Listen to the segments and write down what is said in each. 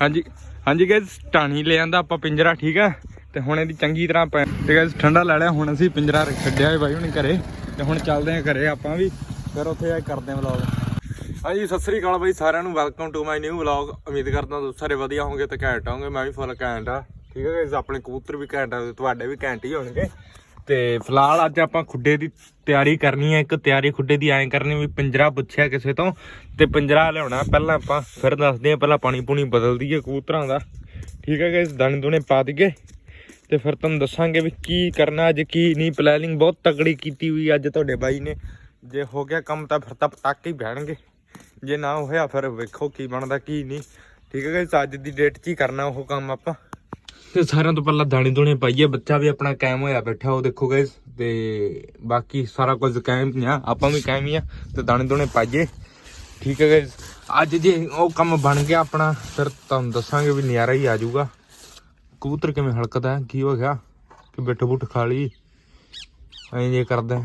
ਹਾਂਜੀ ਹਾਂਜੀ ਗਾਇਸ ਟਾਣੀ ਲੈ ਆਂਦਾ ਆਪਾਂ ਪਿੰਜਰਾ, ਠੀਕ ਆ? ਤੇ ਹੁਣ ਇਹਦੀ ਚੰਗੀ ਤਰ੍ਹਾਂ ਪੈ ਤੇ ਗਾਇਸ ਠੰਡਾ ਲੈ ਲਿਆ, ਹੁਣ ਅਸੀਂ ਪਿੰਜਰਾ ਛੱਡਿਆ ਏ ਬਾਈ ਹੁਣ ਘਰੇ। ਤੇ ਹੁਣ ਚੱਲਦੇ ਆ ਘਰੇ ਆਪਾਂ ਵੀ, ਫਿਰ ਉੱਥੇ ਜਾ ਕਰਦੇ ਆ ਵਲੌਗ ਹਾਂਜੀ, ਸਤਿ ਸ੍ਰੀ ਅਕਾਲ ਬਾਈ ਸਾਰਿਆਂ ਨੂੰ welcome to my new vlog ਉਮੀਦ ਕਰਦਾ ਤੁਸੀਂ ਸਾਰੇ ਵਧੀਆ ਹੋਵੋਗੇ ਤੇ ਘੈਂਟ ਹੋਵੋਗੇ, ਮੈਂ ਵੀ ਫੁੱਲ ਘੈਂਟ ਆ। ਠੀਕ ਹੈ ਗਾਇਸ ਆਪਣੇ ਕਬੂਤਰ ਵੀ ਘੈਂਟ ਆ, ਤੁਹਾਡੇ ਵੀ ਘੈਂਟ ਹੀ ਹੋਣਗੇ। ਤੇ ਫਿਲਹਾਲ ਅੱਜ ਆਪਾਂ ਖੁੱਡੇ ਦੀ ਤਿਆਰੀ ਕਰਨੀ ਹੈ, ਇੱਕ ਤਿਆਰੀ ਖੁੱਡੇ ਦੀ ਐਂ ਕਰਨੀ ਵੀ ਪਿੰਜਰਾ ਪੁੱਛਿਆ ਕਿਸੇ ਤੋਂ ਤੇ ਪਿੰਜਰਾ ਲਿਆਉਣਾ। ਪਹਿਲਾਂ ਆਪਾਂ ਫਿਰ ਦੱਸਦੇ ਆ ਪਹਿਲਾਂ ਪਾਣੀ ਪੂਣੀ ਬਦਲ ਦਈਏ ਕਬੂਤਰਾਂ ਦਾ। ਠੀਕ ਹੈ ਗਾਇਸ ਦਾਣੇ ਦੂਣੇ ਪਾ ਦਈਏ ਤੇ ਫਿਰ ਤੁਹਾਨੂੰ ਦੱਸਾਂਗੇ ਵੀ ਕੀ ਕਰਨਾ, ਅੱਜ ਕੀ ਨਹੀਂ। ਪਲੈਨਿੰਗ ਬਹੁਤ ਤਕੜੀ ਕੀਤੀ ਹੋਈ ਅੱਜ ਤੁਹਾਡੇ ਬਾਈ ਨੇ। ਜੇ ਹੋ ਗਿਆ ਕੰਮ ਤਾਂ ਫਿਰ ਤਾਂ ਪਟਾਕੇ ਹੀ ਬਹਿਣਗੇ ਜੇ ਨਾ ਹੋਇਆ ਫਿਰ ਵੇਖੋ ਕੀ ਬਣਦਾ, ਕੀ ਨਹੀਂ। ਠੀਕ ਹੈ ਗਾਇਸ ਅੱਜ ਦੀ ਡੇਟ 'ਚ ਹੀ ਕਰਨਾ ਉਹ ਕੰਮ ਆਪਾਂ। ਤੇ ਸਾਰਿਆਂ ਤੋਂ ਪਹਿਲਾਂ ਦਾਣੇ ਦੂਣੇ ਪਾਈਏ। ਬੱਚਾ ਵੀ ਆਪਣਾ ਕਾਇਮ ਹੋਇਆ ਬੈਠਾ, ਉਹ ਦੇਖੋ ਗਾਇਸ ਤੇ ਬਾਕੀ ਸਾਰਾ ਕੁਝ ਕਾਇਮ ਹੀ ਆ। ਆਪਾਂ ਵੀ ਕਾਇਮ ਹੀ ਆ, ਤੇ ਦਾਣੇ ਦੂਣੇ ਪਾਈਏ। ਠੀਕ ਹੈ ਗਾਇਸ ਅੱਜ ਜੇ ਉਹ ਕੰਮ ਬਣ ਗਿਆ ਆਪਣਾ, ਫਿਰ ਤੁਹਾਨੂੰ ਦੱਸਾਂਗੇ ਵੀ ਨਜ਼ਾਰਾ ਹੀ ਆ ਜਾਊਗਾ। ਕਬੂਤਰ ਕਿਵੇਂ ਹਲਕਦਾ, ਕੀ ਹੋ ਗਿਆ? ਕਿ ਬਿੱਠ ਬੁੱਠ ਖਾ ਲਈ? ਐਂ ਜੇ ਕਰਦਾ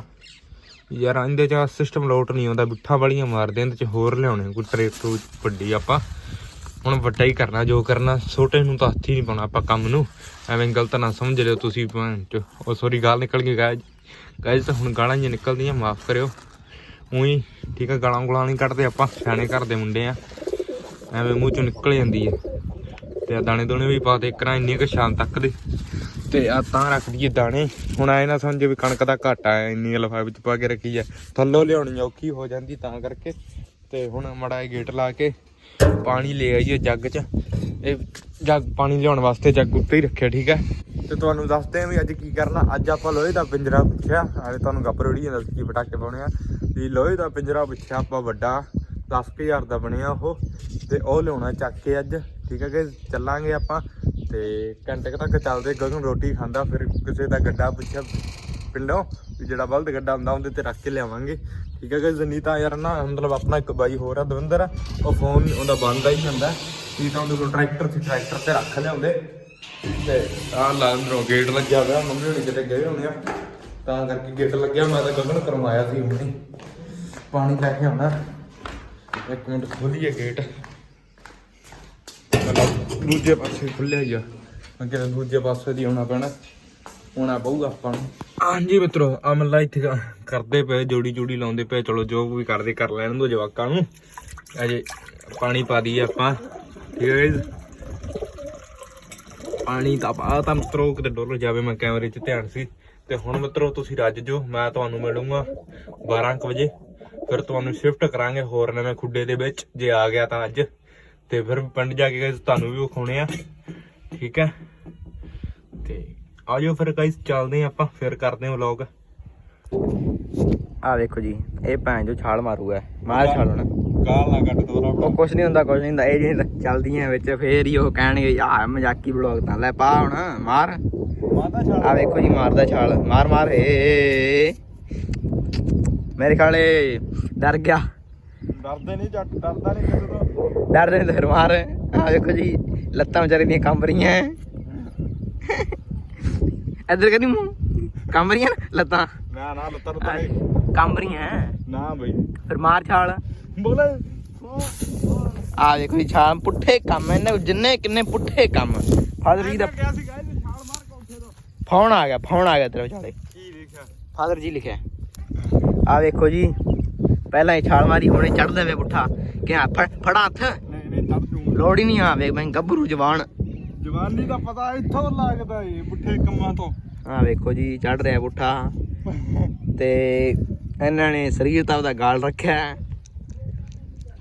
ਯਾਰ, ਇਹਦੇ ਚ ਸਿਸਟਮ ਲੋਟ ਨਹੀਂ ਆਉਂਦਾ, ਬਿੱਠਾਂ ਵਾਲੀਆਂ ਮਾਰਦੇ ਇਹਦੇ ਚ ਹੋਰ ਲਿਆਉਣੇ ਕੋਈ ਟਰੇਕ ਵੱਡੀ ਆਪਾਂ। ਹੁਣ ਵੱਡਾ ਹੀ ਕਰਨਾ, ਜੋ ਕਰਨਾ, ਛੋਟੇ ਨੂੰ ਤਾਂ ਹੱਥ ਹੀ ਨਹੀਂ ਪਾਉਣਾ ਆਪਾਂ ਕੰਮ ਨੂੰ। ਐਵੇਂ ਗਲਤ ਨਾ ਸਮਝ ਲਿਓ ਤੁਸੀਂ ਭੈਣ ਚੋ। ਉਹ ਸੌਰੀ ਗਾਲ ਨਿਕਲ ਗਈ ਗਾਇਜ਼ ਗਾਇਜ਼ ਤਾਂ ਹੁਣ ਗਾਲਾਂ ਜਿਹੀਆਂ ਨਿਕਲਦੀਆਂ, ਮਾਫ ਕਰਿਓ। ਉਹੀ, ਠੀਕ ਆ, ਗਾਲਾਂ ਗੁਲਾਂ ਨਹੀਂ ਕੱਢਦੇ ਆਪਾਂ, ਸਿਆਣੇ ਘਰ ਦੇ ਮੁੰਡੇ ਆ। ਐਵੇਂ ਮੂੰਹ ਚੋਂ ਨਿਕਲ ਜਾਂਦੀ ਹੈ ਤੇ ਆ ਦਾਣੇ ਦੋਣੇ ਵੀ ਪਾ ਦੇ ਕਰਾਂ ਇੰਨੀ ਕੁ ਸ਼ਾਮ ਤੱਕ ਦੇ। ਤੇ ਆ ਤਾਂ ਰੱਖ ਦਈਏ ਦਾਣੇ। ਹੁਣ ਆਏ ਨਾ ਸਮਝੇ ਵੀ ਕਣਕ ਦਾ ਘਾਟਾ ਹੈ ਇੰਨੀ ਲਫਾਫੇ ਵਿੱਚ ਪਾ ਕੇ ਰੱਖੀ ਹੈ ਥੱਲੋਂ ਲਿਆਉਣੀ ਔਖੀ ਹੋ ਜਾਂਦੀ ਤਾਂ ਕਰਕੇ। ਤੇ ਹੁਣ ਮੜਾ ਗੇਟ ਲਾ ਕੇ ਪਾਣੀ ਲੈ ਆਈਏ ਜੱਗ 'ਚ। ਇਹ ਜੱਗ ਪਾਣੀ ਲਿਆਉਣ ਵਾਸਤੇ ਜੱਗ ਉੱਤੇ ਹੀ ਰੱਖਿਆ, ਠੀਕ ਹੈ? ਤੇ ਤੁਹਾਨੂੰ ਦੱਸਦੇ ਆ ਵੀ ਅੱਜ ਕੀ ਕਰਨਾ। ਅੱਜ ਆਪਾਂ ਲੋਹੇ ਦਾ ਪਿੰਜਰਾ ਪੁੱਛਿਆ। ਆਲੇ ਤੁਹਾਨੂੰ ਗੱਪ ਉੜੀ ਜਾਂਦਾ ਕੀ ਪਟਾਕੇ ਪਾਉਣੇ ਆ। ਵੀ ਲੋਹੇ ਦਾ ਪਿੰਜਰਾ ਪੁੱਛਿਆ, ਆਪਾਂ ਵੱਡਾ 10000 ਦਾ ਬਣਿਆ ਉਹ। ਤੇ ਉਹ ਲਿਆਉਣਾ ਚੱਕ ਕੇ ਅੱਜ, ਠੀਕ ਹੈ ਕਿ ਚੱਲਾਂਗੇ ਆਪਾਂ। ਤੇ ਘੰਟੇ ਤੱਕ ਚੱਲਦੇ, ਗਗਨ ਰੋਟੀ ਖਾਂਦਾ, ਫਿਰ ਕਿਸੇ ਦਾ ਗੱਡਾ ਪੁੱਛਿਆ, ਪਿੰਡੋਂ। ਵੀ ਜਿਹੜਾ ਬਲਦ ਗੱਡਾ ਹੁੰਦਾ ਉਹਦੇ ਤੇ ਰੱਖ ਕੇ ਲਿਆਵਾਂਗੇ। ਠੀਕ ਹੈ ਕਿ ਨਹੀਂ ਤਾਂ ਯਾਰ ਨਾ ਮਤਲਬ ਆਪਣਾ ਇੱਕ ਬਾਈ ਹੋਰ ਆ ਦਵਿੰਦਰ। ਉਹ ਫੋਨ ਉਹਦਾ ਬੰਦ ਹੀ ਹੁੰਦਾ ਕੀ ਤਾਂ ਉਹਦੇ ਕੋਲ ਟਰੈਕਟਰ ਸੀ ਟਰੈਕਟਰ ਤੇ ਰੱਖ ਲਿਆਉਂਦੇ। ਤੇ ਆਹ ਲਾਂਦਰੋਂ ਗੇਟ ਲੱਗਿਆ ਹੋਇਆ, ਮੰਮੀ ਹੋਣੀ ਕਿਤੇ ਗਏ ਹੋਣੇ ਆ। ਤਾਂ ਕਰਕੇ ਗੇਟ ਲੱਗਿਆ, ਮੈਂ ਤਾਂ ਗਗਨ ਕਰਵਾਇਆ ਸੀ ਹੁਣੇ। ਪਾਣੀ ਲੈ ਕੇ ਆਉਣਾ। ਇੱਕ ਮਿੰਟ ਖੋਲੀਏ ਗੇਟ ਦੂਜੇ ਪਾਸੇ ਖੁੱਲਿਆ ਹੀ ਆ। ਅੱਗੇ ਦੂਜੇ ਪਾਸੇ ਦੀ ਆਉਣਾ ਪੈਣਾ। ਹੋਣਾ ਪਊਗਾ ਆਪਾਂ ਨੂੰ। ਹਾਂਜੀ ਮਿੱਤਰੋ, ਅਮਲਾ ਇੱਥੇ ਕਰਦੇ ਪਏ, ਜੋੜੀ ਜੋੜੀ ਲਾਉਂਦੇ ਪਏ, ਚਲੋ ਜੋ ਵੀ ਕਰਦੇ ਕਰ ਲੈਣ ਦੋ ਜਵਾਕਾਂ ਨੂੰ। ਅਜੇ ਪਾਣੀ ਪਾ ਦਈਏ ਆਪਾਂ, ਠੀਕ ਹੈ ਪਾਣੀ ਤਾਂ ਪਾ ਤਾਂ ਮਿੱਤਰੋ, ਕਿਤੇ ਡੁੱਲ ਜਾਵੇ, ਮੈਂ ਕੈਮਰੇ 'ਚ ਧਿਆਨ ਸੀ। ਤੇ ਹੁਣ ਮਿੱਤਰੋ, ਤੁਸੀਂ ਰੱਜ ਜੋ, ਮੈਂ ਤੁਹਾਨੂੰ ਮਿਲੂੰਗਾ 12 ਕੁ ਵਜੇ। ਫਿਰ ਤੁਹਾਨੂੰ ਸ਼ਿਫਟ ਕਰਾਂਗੇ ਹੋਰ ਨਵੇਂ ਖੁੱਡੇ ਦੇ ਵਿੱਚ, ਜੇ ਆ ਗਿਆ ਤਾਂ ਅੱਜ। ਤੇ ਫਿਰ ਪਿੰਡ ਜਾ ਕੇ guys, ਤੁਹਾਨੂੰ ਵੀ ਵਿਖਾਉਣੇ ਆ। ਠੀਕ ਹੈ? ਤੇ ਆਜੋ ਫਿਰ ਗਾਇਸ ਚੱਲਦੇ ਆ ਆਪਾਂ ਫਿਰ ਕਰਦੇ ਆ ਵਲੌਗ ਆ ਵੇਖੋ ਜੀ ਇਹ ਭੈਣ ਜੋ ਛਾਲ ਮਾਰੂਗਾ ਮਾਰ ਛਾਲ ਹੁਣ। ਗਾਲ ਨਾ ਕੱਟ ਦੋਰਾ ਉਹ ਕੁਛ ਨਹੀਂ ਹੁੰਦਾ ਕੁਛ ਨਹੀਂ ਹੁੰਦਾ ਇਹ ਜਿਹੜੀਆਂ ਚੱਲਦੀਆਂ ਵਿੱਚ ਫੇਰ ਹੀ ਉਹ ਕਹਿਣਗੇ ਯਾਰ ਮਜ਼ਾਕੀ ਬਲੌਗ ਤਾਂ ਲੈ ਪਾ ਹੁਣ ਮਾਰ। ਆ ਵੇਖੋ ਜੀ ਮਾਰਦਾ ਛਾਲ ਮਾਰ ਮਾਰ ਏ ਮੇਰੇ ਖਾਲੇ ਡਰ ਗਿਆ। ਡਰਦੇ ਨਹੀਂ ਜੱਟ ਡਰਦਾ ਨਹੀਂ ਕਿਸੇ ਤੋਂ। ਡਰਦੇ ਨੇ ਤਾਂ ਫਿਰ ਮਾਰ। ਆ ਵੇਖੋ ਜੀ ਲੱਤਾਂ ਵਿਚਾਰੇ ਦੀਆਂ ਕੰਬ ਰਹੀਆਂ। ਇੱਧਰ ਕਰੀ ਮੂੰਹ। ਕੰਬ ਰਹੀਆਂ ਨਾ ਲੱਤਾਂ। ਨਾ ਨਾ ਲੱਤਾਂ ਕੰਬ ਰਹੀਆਂ ਨਾ ਬਈ। ਫਿਰ ਮਾਰ ਛਾਲ। ਬੋਲੇ। ਆ ਦੇਖੋ ਜੀ ਛਾਲ ਪੁੱਠੇ ਕੰਮ ਇਹਨੇ ਜਿੰਨੇ ਕਿੰਨੇ ਪੁੱਠੇ ਕੰਮ। ਫਾਦਰ ਜੀ ਦਾ ਗਿਆ ਸੀ ਗਾਇਸ ਛਾਲ ਮਾਰ ਕੋਠੇ ਤੋਂ ਫੋਨ ਆ ਗਿਆ ਫੋਨ ਆ ਗਿਆ ਤੇਰੇ ਵਿਚਾਲੇ। ਕੀ ਲਿਖਿਆ ਫਾਦਰ ਜੀ ਲਿਖਿਆ। ਆ ਵੇਖੋ ਜੀ ਪਹਿਲਾਂ ਹੀ ਛਾਲ ਮਾਰੀ ਹੁਣੇ ਚੜਦੇ ਵੇ ਪੁੱਠਾ। ਕਿ ਆ ਫੜ ਫੜਾ ਹੱਥ। ਨਹੀਂ ਨਹੀਂ ਚੜ ਜੂ ਲੋੜ ਹੀ ਨਹੀਂ ਆ ਵੇਖ ਮੈਂ ਗੱਭਰੂ ਜਵਾਨ। ਜਵਾਨੀ ਦਾ ਪਤਾ ਇੱਥੋਂ ਲੱਗਦਾ ਏ ਪੁੱਠੇ ਕੰਮਾਂ ਤੋਂ। ਆ ਵੇਖੋ ਜੀ ਚੜ ਰਿਹਾ ਪੁੱਠਾ। ਤੇ ਇਹਨਾਂ ਨੇ ਸਰੀਰ ਤਾਂ ਉਹਦਾ ਗਾਲ ਰੱਖਿਆ।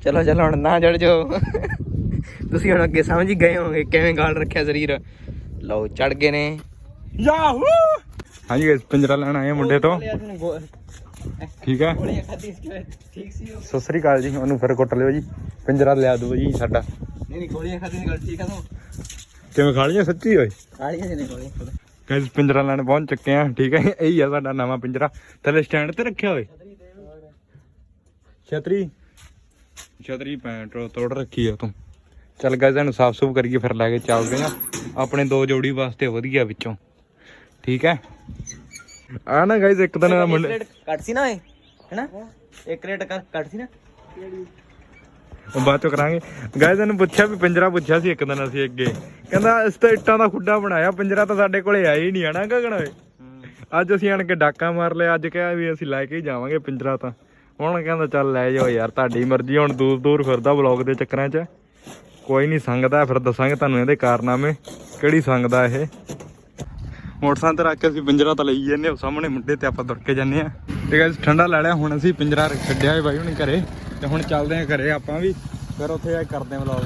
ਚਲੋ ਚਲੋ ਹੁਣ ਨਾ ਚੜ ਜਾਓ। ਤੁਸੀਂ ਹੁਣ ਅੱਗੇ ਸਮਝ ਹੀ ਗਏ ਹੋਗੇ ਕਿਵੇਂ ਗਾਲ ਰੱਖਿਆ ਸਰੀਰ। ਲਓ ਚੜ ਗਏ ਨੇ। ਯਾਹੂ! ਹਾਂਜੀ ਗਾਇਸ ਪਿੰਜਰਾ ਲੈਣ ਆਏ ਆ ਮੁੰਡੇ ਤੋਂ। ਠੀਕ ਸੀ ਸਤਿ ਸ੍ਰੀ ਅਕਾਲ ਜੀ ਉਹਨੂੰ ਫਿਰ ਕੁੱਟ ਲਿਓ ਜੀ। ਪਿੰਜਰਾ ਲਿਆ ਦਿਓ ਜੀ ਸਾਡਾ। ਨਹੀਂ ਨਹੀਂ ਗੋਲੀਆਂ ਖਾਦੀ ਨਹੀਂ ਗੱਲ ਠੀਕ ਆ ਤੂੰ? ਕਿਵੇਂ ਖਾ ਲਈਆਂ ਸੱਚੀ ਓਏ? ਕਾਲੀਆਂ ਜਿਹਨੇ ਗੋਲੀਆਂ ਗਾਇਸ ਪਿੰਜਰਾ ਲੈਣ ਪਹੁੰਚ ਚੁੱਕੇ ਆ ਠੀਕ ਹੈ ਇਹ ਆ ਸਾਡਾ ਨਵਾਂ ਪਿੰਜਰਾ। ਥੱਲੇ ਸਟੈਂਡ ਤੇ ਰੱਖਿਆ ਹੋਏ ਛਤਰੀ? ਛਤਰੀ ਪੈਂਟ ਤੋੜ ਰੱਖੀ ਆ ਤੂੰ। ਚੱਲ ਗਾਇਸ ਇਹਨੂੰ ਸਾਫ਼ ਸੂਫ ਕਰੀਏ ਫਿਰ ਲੈ ਕੇ ਚੱਲਦੇ ਆ। ਆਪਣੇ ਦੋ ਜੋੜੀ ਵਾਸਤੇ ਵਧੀਆ ਵਿੱਚੋਂ। ਠੀਕ ਹੈ ਆ ਨਾ ਗਾਇਸ ਇੱਕ ਦਿਨ ਮੁੰਡੇ ਕੱਟ ਸੀ ਨਾ ਇਹ ਹੈਨਾ? ਇੱਕ ਰੇਟ ਕੱਟ ਸੀ ਨਾ? ਉਹ ਬਾਅਦ ਚ ਕਰਾਂਗੇ। ਗਾਇਜ਼ ਇਹਨੂੰ ਪੁੱਛਿਆ ਵੀ ਪਿੰਜਰਾ ਪੁੱਛਿਆ ਸੀ ਇੱਕ ਦਿਨ ਅਸੀਂ ਅੱਗੇ। ਕਹਿੰਦਾ ਇਸ ਤਾਂ ਇੱਟਾਂ ਦਾ ਖੁੱਡਾ ਬਣਾਇਆ ਪਿੰਜਰਾ ਤਾਂ ਸਾਡੇ ਕੋਲੇ ਆਇਆ ਹੀ ਨਹੀਂ ਆਣਾ ਗਗਨ ਓਏ? ਅੱਜ ਅਸੀਂ ਆਣ ਕੇ ਡਾਕਾ ਮਾਰ ਲਿਆ ਅੱਜ ਕਿਹਾ ਵੀ ਅਸੀਂ ਲੈ ਕੇ ਹੀ ਜਾਵਾਂਗੇ ਪਿੰਜਰਾ ਤਾਂ। ਹੁਣ ਕਹਿੰਦਾ ਚੱਲ ਲੈ ਜਾਓ ਯਾਰ ਤੁਹਾਡੀ ਮਰਜ਼ੀ ਹੁਣ ਦੂਰ ਦੂਰ ਫਿਰਦਾ ਵਲੌਗ ਦੇ ਚੱਕਰਾਂ 'ਚ। ਕੋਈ ਨਹੀਂ ਸੰਗਦਾ ਫਿਰ ਦੱਸਾਂਗੇ ਤੁਹਾਨੂੰ ਇਹਦੇ ਕਾਰਨਾਮੇ ਕਿਹੜੀ ਸੰਗਦਾ ਇਹ। ਮੋਟਰਸਾਈਕਲ ਤੇ ਰੱਖ ਕੇ ਅਸੀਂ ਪਿੰਜਰਾ ਤਾਂ ਲਈ ਜਾਂਦੇ ਹਾਂ ਸਾਹਮਣੇ ਮੁੰਡੇ ਤੇ ਆਪਾਂ ਕੇ ਜਾਂਦੇ ਆ ਤੇ ਗਾਇਸ ਠੰਡਾ ਲੈ ਲਿਆ ਹੁਣ ਅਸੀਂ ਪਿੰਜਰਾ ਰੱਖ- ਛੱਡਿਆ ਹੈ ਬਾਈ ਹੁਣੀ ਘਰੇ। ਤੇ ਹੁਣ ਚੱਲਦੇ ਆ ਘਰੇ ਆਪਾਂ ਵੀ, ਫਿਰ ਉੱਥੇ ਜਾ ਕਰਦੇ ਆ ਵਲੌਗ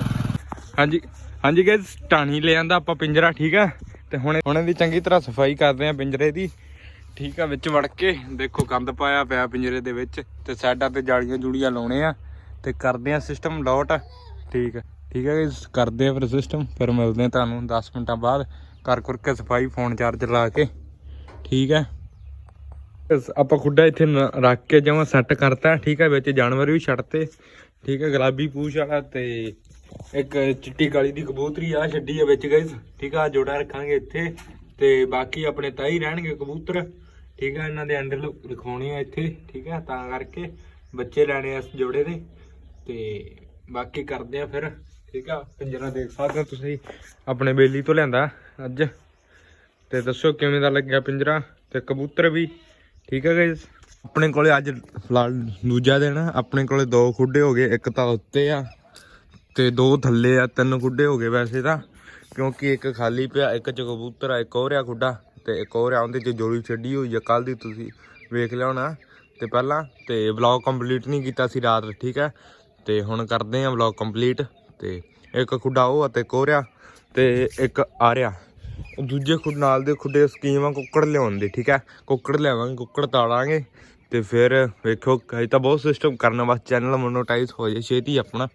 ਹਾਂਜੀ ਹਾਂਜੀ ਗਾਇਸ ਟਾਣੀ ਲੈ ਆਂਦਾ ਆਪਾਂ ਪਿੰਜਰਾ, ਠੀਕ ਆ? ਤੇ ਹੁਣ ਹੁਣ ਇਹਦੀ ਚੰਗੀ ਤਰ੍ਹਾਂ ਸਫ਼ਾਈ ਕਰਦੇ ਆ ਪਿੰਜਰੇ ਦੀ। ਠੀਕ ਆ, ਵਿੱਚ ਵੜ ਕੇ, ਦੇਖੋ ਗੰਦ ਪਾਇਆ ਪਿਆ ਪਿੰਜਰੇ ਦੇ ਵਿੱਚ, ਤੇ ਸਾਈਡਾਂ ਤੇ ਜਾਲੀਆਂ ਜੂੜੀਆਂ ਲਾਉਣੇ ਆ, ਤੇ ਕਰਦੇ ਆ ਸਿਸਟਮ ਲੋਟ ਠੀਕ ਆ, ਠੀਕ ਹੈ ਗਾਇਸ ਕਰਦੇ ਆ ਫਿਰ ਸਿਸਟਮ ਫਿਰ ਮਿਲਦੇ ਆ ਤੁਹਾਨੂੰ 10 ਮਿੰਟਾਂ ਬਾਅਦ। ਕਰ ਕਰ ਕੇ ਸਫ਼ਾਈ ਫੋਨ ਚਾਰਜ ਲਾ ਕੇ। ਠੀਕ ਹੈ ਆਪਾਂ ਖੁੱਡਾ ਇੱਥੇ ਨ- ਰੱਖ ਕੇ ਜਮਾ ਸੈੱਟ ਕਰਤਾ, ਠੀਕ ਹੈ ਵਿੱਚ ਜਾਨਵਰ ਵੀ ਛੱਡਤੇ ਠੀਕ ਹੈ ਗੁਲਾਬੀ ਪੂਛ ਵਾਲਾ ਤੇ ਇੱਕ ਚਿੱਟੀ ਕਾਲੀ ਦੀ ਕਬੂਤਰੀ ਆ, ਛੱਡੀ ਆ ਵਿੱਚ ਗਾਇਸ ਠੀਕ ਆ, ਜੋੜਾ ਰੱਖਾਂਗੇ ਇੱਥੇ ਤੇ ਬਾਕੀ ਆਪਣੇ ਤਾਈ ਰਹਿਣਗੇ ਕਬੂਤਰ, ਠੀਕ ਆ, ਇਹਨਾਂ ਦੇ ਅੰਡਰ ਰਖਾਉਣੇ ਆ ਇੱਥੇ, ਠੀਕ ਆ, ਤਾਂ ਕਰਕੇ ਬੱਚੇ ਲੈਣੇ ਆ ਇਸ ਜੋੜੇ ਦੇ ਤੇ ਬਾਕੀ ਕਰਦੇ ਆ ਫਿਰ, ਠੀਕ ਆ, ਪਿੰਜਰਾ ਦੇਖ ਸਕਦੇ ਹੋ ਤੁਸੀਂ, ਆਪਣੇ ਬੇਲੀ ਤੋਂ ਲਿਆਂਦਾ ਅੱਜ ਤੇ ਦੱਸੋ ਕਿਵੇਂ ਦਾ ਲੱਗਿਆ ਪਿੰਜਰਾ ਤੇ ਕਬੂਤਰ ਵੀ। ਠੀਕ ਹੈ ਗਾਇਸ ਆਪਣੇ ਕੋਲੇ ਅੱਜ ਫਿਲਹਾਲ ਦੂਜਾ ਦਿਨ ਆਪਣੇ ਕੋਲੇ ਦੋ ਖੁੱਡੇ ਹੋ ਗਏ, ਇੱਕ ਤਾਂ ਉੱਤੇ ਆ ਤੇ ਦੋ ਥੱਲੇ ਆ, ਤਿੰਨ ਖੁੱਡੇ ਹੋ ਗਏ ਵੈਸੇ ਤਾਂ। ਕਿਉਂਕਿ ਇੱਕ ਖਾਲੀ ਪਿਆ, ਇੱਕ ਚ ਕਬੂਤਰ ਆ, ਇੱਕ ਹੋਰ ਆ ਖੁੱਡਾ ਤੇ ਇੱਕ ਹੋਰ ਆ, ਉਹਦੇ ਚ ਜੋੜੀ ਛੱਡੀ ਹੋਈ ਆ ਕੱਲ ਦੀ ਤੁਸੀਂ ਵੇਖ ਲਿਆ ਹੋਣਾ। ਤੇ ਪਹਿਲਾਂ ਤੇ ਵਲੌਗ ਕੰਪਲੀਟ ਨਹੀਂ ਕੀਤਾ ਸੀ ਰਾਤ, ਠੀਕ ਹੈ? ਤੇ ਹੁਣ ਕਰਦੇ ਆ ਵਲੌਗ ਕੰਪਲੀਟ ਤੇ ਇੱਕ ਖੁੱਡਾ ਉਹ ਆ ਤੇ ਇੱਕ ਹੋਰ ਆ ਤੇ ਇੱਕ ਆ ਰਿਹਾ। ਦੂਜੇ ਖੁੱਡ ਨਾਲ ਦੇ ਖੁੱਡੇ ਸਕੀਮ ਆ ਕੁੱਕੜ ਲਿਆਉਣ ਦੀ ਠੀਕ ਹੈ? ਕੁੱਕੜ ਲਿਆਵਾਂਗੇ, ਕੁੱਕੜ ਤਾੜਾਂਗੇ ਤੇ ਫਿਰ ਵੇਖੋ ਹਜੇ ਤਾਂ ਬਹੁਤ ਸਿਸਟਮ ਕਰਨਾ ਬਸ ਚੈਨਲ ਮੋਨੋਟਾਈਜ਼ ਹੋ ਜੇ ਛੇਤੀ ਆਪਣਾ।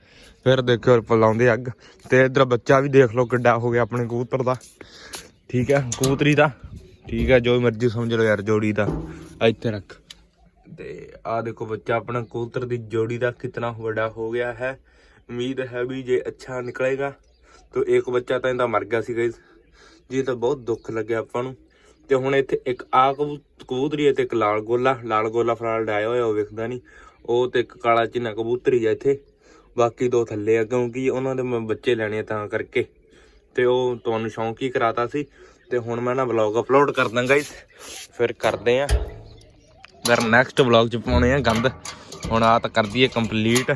ਫਿਰ ਦੇਖੋ ਪਲਾਉਂਦੇ ਅੱਗ। ਤੇ ਇਧਰ ਬੱਚਾ ਵੀ ਦੇਖ ਲਓ ਕਿੱਡਾ ਹੋ ਗਿਆ ਆਪਣੇ ਕਬੂਤਰ ਦਾ। ਠੀਕ ਹੈ, ਕਬੂਤਰੀ ਦਾ। ਠੀਕ ਹੈ, ਜੋ ਮਰਜ਼ੀ ਸਮਝ ਲਓ ਯਾਰ, ਜੋੜੀ ਦਾ। ਇੱਥੇ ਰੱਖ। ਤੇ ਆ ਦੇਖੋ ਬੱਚਾ ਆਪਣਾ ਕਬੂਤਰ ਦੀ ਜੋੜੀ ਦਾ ਕਿਤਨਾ ਵੱਡਾ ਹੋ ਗਿਆ ਹੈ। ਉਮੀਦ ਹੈ ਵੀ ਜੇ ਅੱਛਾ ਨਿਕਲੇਗਾ, ਤਾਂ ਇੱਕ ਬੱਚਾ ਤਾਂ ਇਹਦਾ ਮਰ ਗਿਆ ਸੀ ਗਾਇਸ। ਜੀ ਤਾਂ ਬਹੁਤ ਦੁੱਖ ਲੱਗਿਆ ਆਪਾਂ ਨੂੰ। ਤੇ ਹੁਣ ਇੱਥੇ ਇੱਕ ਆ ਕਬੂ- ਕਬੂਤਰੀ ਹੈ ਤੇ ਇੱਕ ਲਾਲ ਗੋਲਾ। ਲਾਲ ਗੋਲਾ ਫਰਾਲ ਡਾਇਆ ਹੋਇਆ, ਉਹ ਵੇਖਦਾ ਨਹੀਂ ਉਹ ਤੇ ਇੱਕ ਕਾਲਾ ਚਿੰਨਾ ਕਬੂਤਰੀ ਆ ਇੱਥੇ। ਬਾਕੀ ਦੋ ਥੱਲੇ ਆ, ਕਿਉਂਕਿ ਉਹਨਾਂ ਦੇ ਮੈਂ ਬੱਚੇ ਲੈਣੇ ਆ ਤਾਂ ਕਰਕੇ। ਤੇ ਉਹ ਤੁਹਾਨੂੰ ਸ਼ੌਂਕ ਹੀ ਕਰਾਤਾ ਸੀ। ਤੇ ਹੁਣ ਮੈਂ ਨਾ ਵਲੌਗ ਅਪਲੋਡ ਕਰ ਦਾਂ ਗਾਇਸ ਫਿਰ ਕਰਦੇ ਆ। ਫਿਰ ਨੈਕਸਟ ਵਲੌਗ ਚ ਪਾਉਣੇ ਆ ਗੰਦ। ਹੁਣ ਆ ਤਾਂ ਕਰਦੀ ਹੈ ਕੰਪਲੀਟ